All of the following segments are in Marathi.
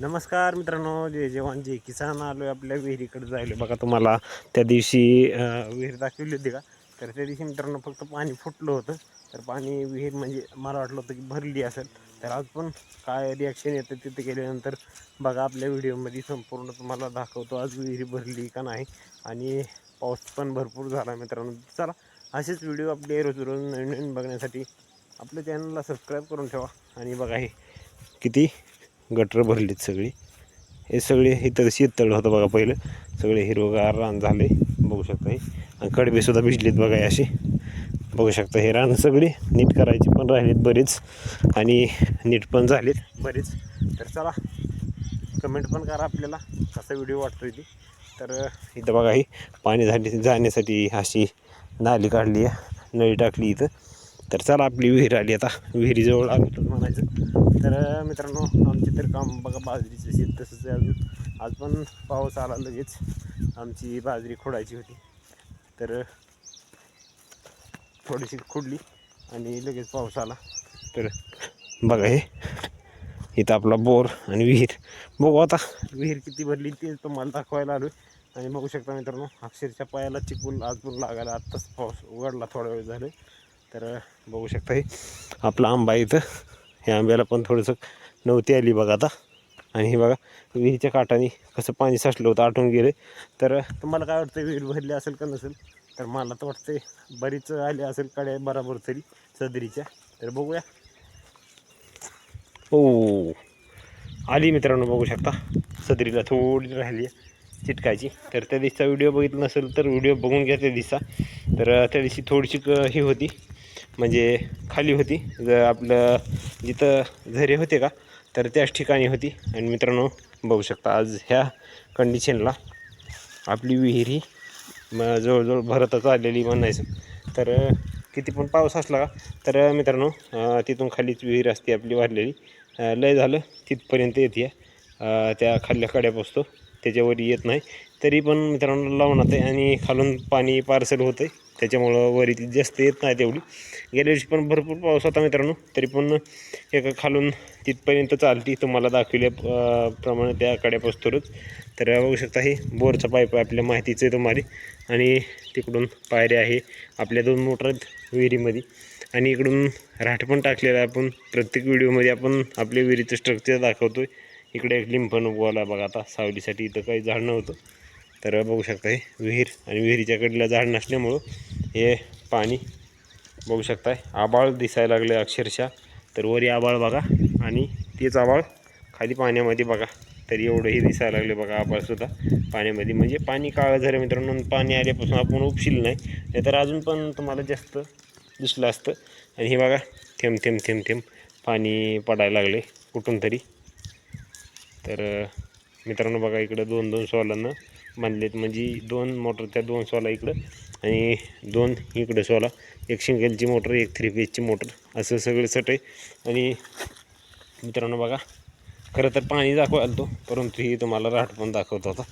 नमस्कार मित्रांनो जय जवान जय किसान. आलो आहे आपल्या विहिरीकडे जायलो बघा तुम्हाला त्या दिवशी विहीर दाखवली होती का? तर त्या दिवशी मित्रांनो फक्त पाणी फुटलं होतं. तर पाणी विहीर म्हणजे मला वाटलं होतं की भरली असेल. तर आज पण काय रिॲक्शन येतं तिथे गेल्यानंतर बघा आपल्या व्हिडिओमध्ये संपूर्ण तुम्हाला दाखवतो. आज विहिरी भरली का नाही? आणि पाऊस पण भरपूर झाला मित्रांनो. चला असेच व्हिडिओ आपले रोज रोज नवीन नवीन बघण्यासाठी आपल्या चॅनलला सबस्क्राईब करून ठेवा. आणि बघा हे किती गटर भरलीत सगळी. हे सगळे इथं शेततळ होतं बघा पहिलं. सगळे हिरवगार रान झाले बघू शकता हे आणि कडबेसुद्धा भिजलीत बघा हे असे. बघू शकता हे रान सगळी नीट करायची पण राहिलीत बरीच. आणि नीट पण झालीत बरेच. तर चला कमेंट पण करा आपल्याला कसा व्हिडिओ वाटतो ती. तर इथं बघा ही पाणी झाली जाण्यासाठी अशी नाली काढली आहे नळी टाकली इथं. तर चला आपली विहीर आली आता. विहिरीजवळ आलो तर म्हणायचं. तर मित्रांनो आमचे तर काम बघा बाजरीचं शेत तसंच आहे अजून. आज पण पाऊस आला लगेच. आमची बाजरी खोडायची होती. तर थोडीशी खोडली आणि लगेच पाऊस आला. तर बघा हे. इथं आपला बोर आणि विहीर. बघू आता विहीर किती भरली ते तुम्हाला दाखवायला आलो आणि बघू शकता मित्रांनो अक्षरशः पायाला चिकून आज पण लागायला आत्ताच पाऊस उघडला थोडा वेळ झाले तर बघू शकता हे. आपला आंबा इथं. हे आंब्याला पण थोडंसं नव्हती आली बघा आता. आणि हे बघा विहिरीच्या काठाने कसं पाणी साचलं होतं आटून गेले. तर तुम्हाला काय वाटतं विहीर भरली असेल का नसेल? तर मला तर वाटतं बरीच आली असेल कड्या बराबर तरी सदरीच्या. तर बघूया. ओ आली मित्रांनो बघू शकता. सदरीला थोडी राहिली आहे चिटकायची. तर त्या दिवसाचा व्हिडिओ बघितला नसेल तर व्हिडिओ बघून घ्या त्या दिवसा तर त्या दिवशी थोडीशी क- ही होती. म्हणजे खाली होती. ज आपलं जिथं झरे होते का तर त्याच ठिकाणी होती. आणि मित्रांनो बघू शकता आज ह्या कंडिशनला आपली विहीर ही जवळजवळ भरतच आलेली म्हणायचं. तर किती पण पाऊस असला का तर मित्रांनो तिथून खालीच विहीर असते आपली वाढलेली. लय झालं तिथपर्यंत येते त्या खाल्ल्या कड्या पोचतो त्याच्यावर येत नाही. तरी पण मित्रांनो लावून आहे आणि खालून पाणी पार्सल होतं आहे त्याच्यामुळं वरी ती जास्त येत नाही तेवढी. गेल्या वर्षी पण भरपूर पाऊस होता मित्रांनो. तरी पण एका खालून तिथपर्यंत चालती. तुम्हाला दाखवल्या प्रमाणे त्या कड्या तर बघू शकता हे बोरचा पाईप आहे आपल्या माहितीचं आहे तुम्हाला आणि तिकडून पायऱ्या आहे. आपल्या दोन मोटर आहेत विहिरीमध्ये. आणि इकडून राठ पण टाकलेला आहे आपण. प्रत्येक व्हिडिओमध्ये आपण आपल्या विहिरीचं स्ट्रक्चर दाखवतो आहे इकडे एक लिंफन उगवला बघा आता. सावलीसाठी इथं काही झाड नव्हतं. तर बघू शकता हे विहीर आणि विहिरीच्या कडेला झाड नसल्यामुळं हे पाणी बघू शकताय. आबाळ दिसायला लागले अक्षरशः. तर वरी आबाळ बघा आणि तेच आबाळ खाली पाण्यामध्ये बघा. तर एवढंही दिसायला लागले बघा आबाळसुद्धा पाण्यामध्ये. म्हणजे पाणी काळं झालं मित्रांनो पाणी आल्यापासून आपण उपशील नाही. नाही तर अजून पण तुम्हाला जास्त दिसलं असतं. आणि हे बघा थेंब थेंब थेंब थेंब पाणी पडायला लागले कुठून तरी. तर मित्रांनो बघा इकडं दोन दोन सोलानं बांधलेत. म्हणजे दोन मोटर त्या दोन सोला इकडं आणि दोन इकडं सोला. एक सिंगलची मोटर एक थ्री फेजची मोटर. असं सगळं सट आहे. आणि मित्रांनो बघा खरं तर पाणी दाखवायला तो परंतु ही तुम्हाला राठ पण दाखवत होता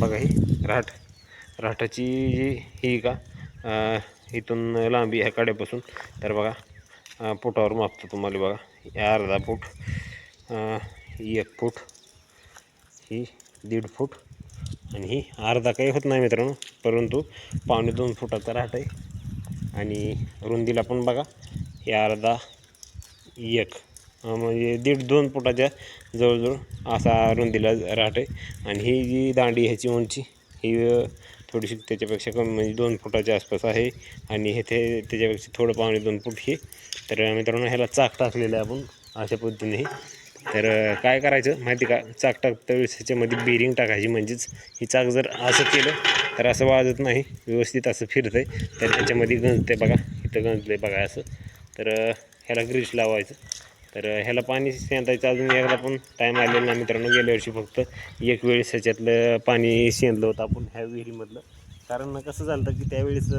बघा ही राठ राठाची जी ही का इथून लांबी ह्या काड्यापासून. तर बघा पोटावर मापतो तुम्हाला बघा. या अर्धा फूट एक फूट ही दीड फूट. आणि ही अर्धा काही होत नाही मित्रांनो परंतु पावणे दोन फुटाचा राहत आहे. आणि रुंदीला पण बघा हे अर्धा एक म्हणजे दीड दोन फुटाच्या जवळजवळ असा रुंदीला राहत आहे. आणि ही जी दांडी ह्याची उंची ही थोडीशी त्याच्यापेक्षा कमी म्हणजे दोन फुटाच्या आसपास आहे. आणि हे ते त्याच्यापेक्षा थोडं पावणे दोन फूट हे. तर मित्रांनो ह्याला चाक टाकलेलं आहे आपण अशा पद्धतीने. तर काय करायचं माहिती का? चाक टाकता वेळेस ह्याच्यामध्ये बेरिंग टाकायची म्हणजेच ही चाक जर असं केलं तर असं वाजत नाही व्यवस्थित असं फिरतंय. तर त्याच्यामध्ये गंजते बघा इथं गंजलं बघा असं. तर ह्याला ग्रीस लावायचं. तर ह्याला पाणी शेंदायचं अजून याला पण टाईम आलेला नाही मित्रांनो गेल्या वर्षी फक्त एक वेळेस ह्याच्यातलं पाणी शेंदलं होतं आपण ह्या विहिरीमधलं. कारण कसं झालं की त्यावेळेस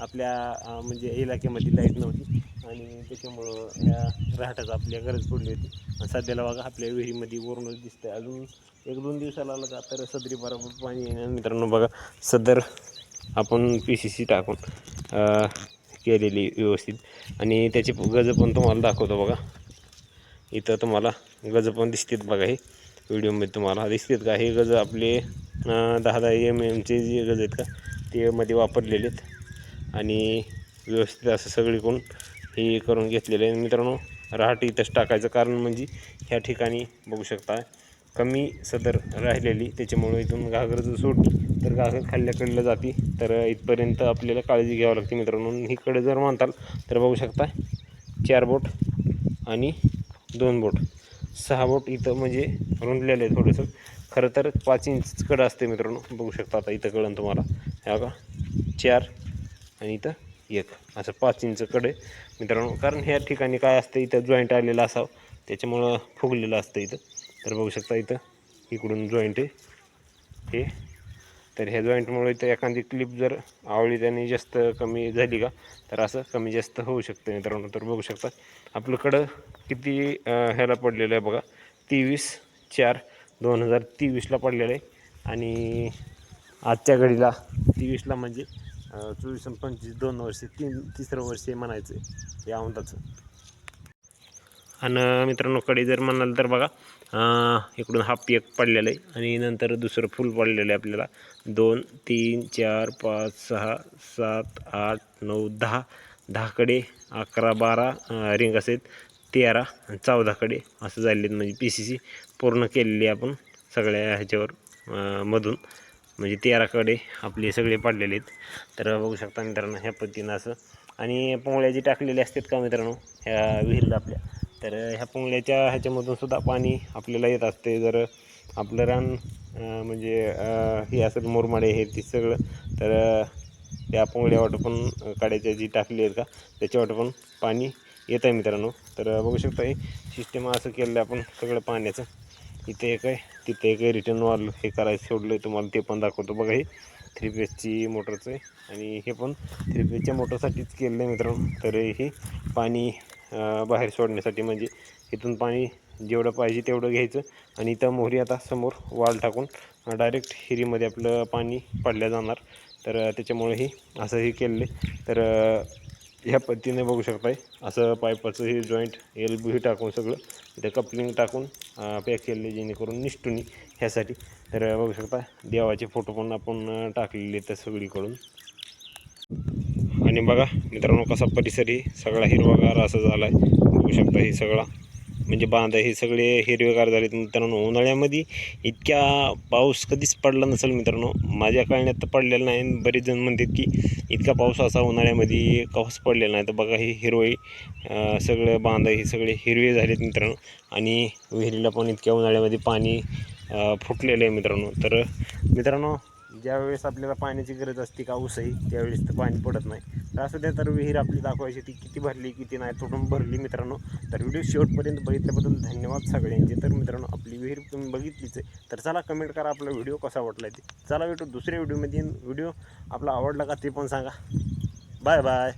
आपल्या म्हणजे इलाक्यामध्ये लाइट नव्हती. आणि त्याच्यामुळं ह्या राहटाचा आपल्या गरज पडली होती. आणि सध्याला बघा आपल्या विहिरीमध्ये वरूनच दिसतंय. अजून एक दोन दिवसाला आलं का तर सदरी बरोबर पाणी येणार मित्रांनो बघा सदर आपण पी सी सी टाकून केलेली व्यवस्थित. आणि त्याची गज पण तुम्हाला दाखवतो बघा. इथं तुम्हाला गज पण दिसतात बघा हे. व्हिडिओमध्ये तुम्हाला दिसतात का? हे गज आपले दहा दहा एम एमचे जे गज आहेत का ते मध्ये वापरलेले आहेत. आणि व्यवस्थित असं सगळीकडून हे करून घेतलेलं आहे. मित्रांनो रहाट इथंच टाकायचं कारण म्हणजे ह्या ठिकाणी बघू शकता कमी सदर राहिलेली. त्याच्यामुळे इथून घागर जर सोडली तर घागर खाल्ल्याकडलं जाते. तर इथपर्यंत आपल्याला काळजी घ्यावी लागते मित्रांनो. इकडे जर मानताल तर बघू शकता चार बोट आणि दोन बोट. सहा बोट इथं म्हणजे रुंदलेलं आहे थोडंसं. खरं तर पाच इंच कडं असते मित्रांनो. बघू शकता आता इथं कळण तुम्हाला. ह्या का चार आणि इथं एक असं पाच इंच कडे मित्रांनो. कारण ह्या ठिकाणी काय असतं इथं जॉईंट आलेलं असावं. त्याच्यामुळं फुगलेलं असतं इथं. तर बघू शकता इथं इकडून जॉईंट आहे. हे. तर ह्या जॉईंटमुळे इथं एखादी क्लिप जर आवळी त्याने जास्त कमी झाली का तर असं कमी जास्त होऊ शकतं मित्रांनो. तर बघू शकता आपल्याकडं किती ह्याला पडलेलं आहे बघा. तेवीस चार दोन हजार तेवीसला पडलेलं आहे. आणि आजच्या घडीला तेवीसला म्हणजे चोवीस आणि पंचवीस दोन वर्षे तीन तिसरं वर्ष म्हणायचं. आहे या औंधाचं. आणि मित्रांनो कडे जर म्हणाल तर बघा इकडून हाफ एक पडलेलं आहे. आणि नंतर दुसरं फुल पडलेलं आहे आपल्याला. दोन तीन चार पाच सहा सात आठ नऊ दहा. दहाकडे अकरा बारा रिंग असेल तेरा आणि चौदाकडे असं झालेलं आहेत म्हणजे पी सी सी पूर्ण केलेली आहे आपण सगळ्या ह्याच्यावर मधून. म्हणजे तेराकडे आपले सगळे पडलेले आहेत. तर बघू शकता मित्रांनो ह्या पद्धतीनं असं. आणि पोंगळ्या जी टाकलेल्या असतात का मित्रांनो ह्या विहिरीला आपल्या. तर ह्या पोंगळ्याच्या ह्याच्यामधून सुद्धा पाणी आपल्याला येत असते. जर आपलं रान म्हणजे हे असेल मुरमाडे हे ते सगळं तर त्या पोंगळ्या वाटं पण काड्याच्या जी टाकली आहेत का त्याच्या वाटं पण पाणी येत आहे मित्रांनो. तर बघू शकता हे सिस्टम असं केलेलं आहे आपण सगळं पाण्याचं. इथे एक आहे. तिथे एक आहे रिटर्न वॉल हे करायचं सोडलं आहे तुम्हाला ते पण दाखवतो. बघा हे थ्री पेजची मोटरचं आहे. आणि हे पण थ्री पेजच्या मोटरसाठीच केलेलं आहे मित्रांनो. तर हे पाणी बाहेर सोडण्यासाठी म्हणजे इथून पाणी जेवढं पाहिजे तेवढं घ्यायचं. आणि इथं मोहरी आता समोर वाल टाकून डायरेक्ट हिरीमध्ये आपलं पाणी पडल्या जाणार. तर त्याच्यामुळे हे असं हे केलेलं आहे. तर ह्या पद्धतीने बघू शकताय. असं पायपाचं हे जॉईंट एल बी टाकून सगळं. इथं कपलिंग टाकून पॅक केलेलं जेणेकरून निष्ठुनी ह्यासाठी. तर बघू शकता देवाचे फोटो पण आपण टाकलेले आहेत सगळीकडून. आणि बघा मित्रांनो कसा परिसर ही सगळा हिरवागार असा झाला आहे बघू शकता हे सगळा. म्हणजे बांध हे सगळे हिरवेगार झालेत. मित्रांनो उन्हाळ्यामध्ये इतक्या पाऊस कधीच पडला नसेल मित्रांनो. माझ्या कळण्यात तर पडलेला नाही. बरेच जण म्हणतात की इतका पाऊस असा उन्हाळ्यामध्ये पाऊस पडलेला नाही. तर बघा ही हिरवळी सगळं बांध हे सगळे हिरवे झालेत मित्रांनो. आणि विहिरीला पण इतक्या उन्हाळ्यामध्ये पाणी फुटलेलं आहे मित्रांनो. तर मित्रांनो ज्यावेळेस आपल्याला पाण्याची गरज असते का उसही त्यावेळेस तर पाणी पडत नाही. तर असं त्या तर विहीर आपली दाखवायची ती किती भरली किती नाही तुटून भरली मित्रांनो. तर व्हिडिओ शेवटपर्यंत बघितल्याबद्दल धन्यवाद सगळ्यांचे. तर मित्रांनो आपली विहीर तुम्ही बघितलीच आहे. तर चला कमेंट करा आपला व्हिडिओ कसा वाटला ते. चला भेटू दुसऱ्या व्हिडिओमध्ये व्हिडिओ आपला आवडला का ते पण सांगा. Bye bye